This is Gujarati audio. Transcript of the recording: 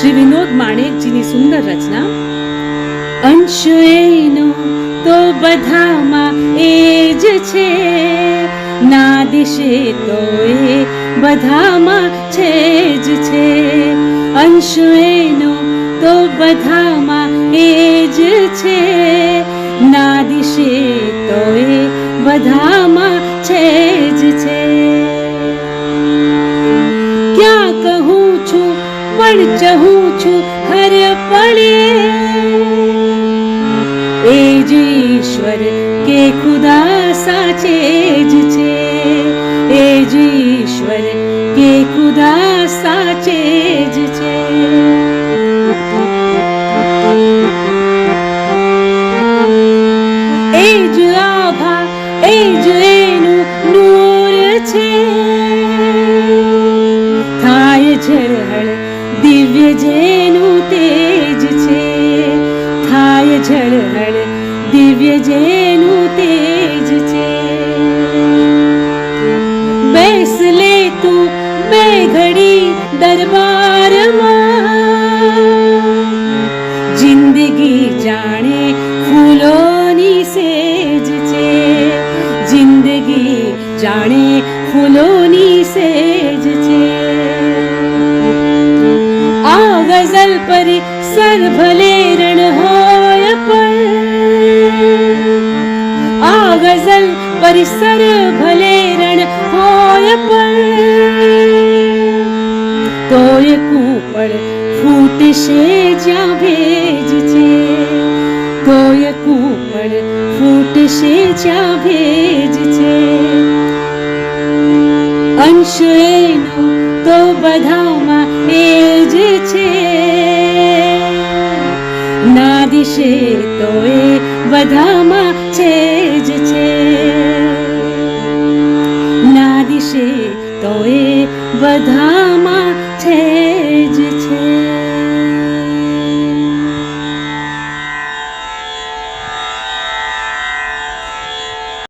શ્રી વિનોદ માણેકજીની સુંદર રચના. અંશ એનો તો બધામાં એ જ છે. ના દિશે તો એ બધામાં છે જ છે. અંશ એનો તો બધામાં એ જ છે. ના દિશે તો એ બધામાં છે પણ ચહું છું હર પળે એ જ ઈશ્વર કે ખુદા સાચે જ છે એ જ ઈશ્વર કે ખુદા સાચે જ છે એ જ આભા એ જ એનું નૂર છે થાય ઝળહળ દિવ્ય જેનું તેજ છે. થાય ઝળહળ દિવ્ય જેનું તેજ છે. બેસ લે તું બે ઘડી દરબારમાં. જિંદગી જાણે ફૂલોની સેજ છે. જિંદગી જાણે ફૂલોની સેજ સર ભલે રણ હોય પણ આ ગઝલ પરિસર ભલે રણ હોય પણ તોય કૂપળ ફૂટશે જ્યાં ભેજ છે તોય કૂપળ ફૂટશે જ્યાં ભેજ છે અંશ એનો તો બધામાં એ જ છે દિશે તો એ બધામાં છે જ છે. ના દિશે તો એ બધામાં છે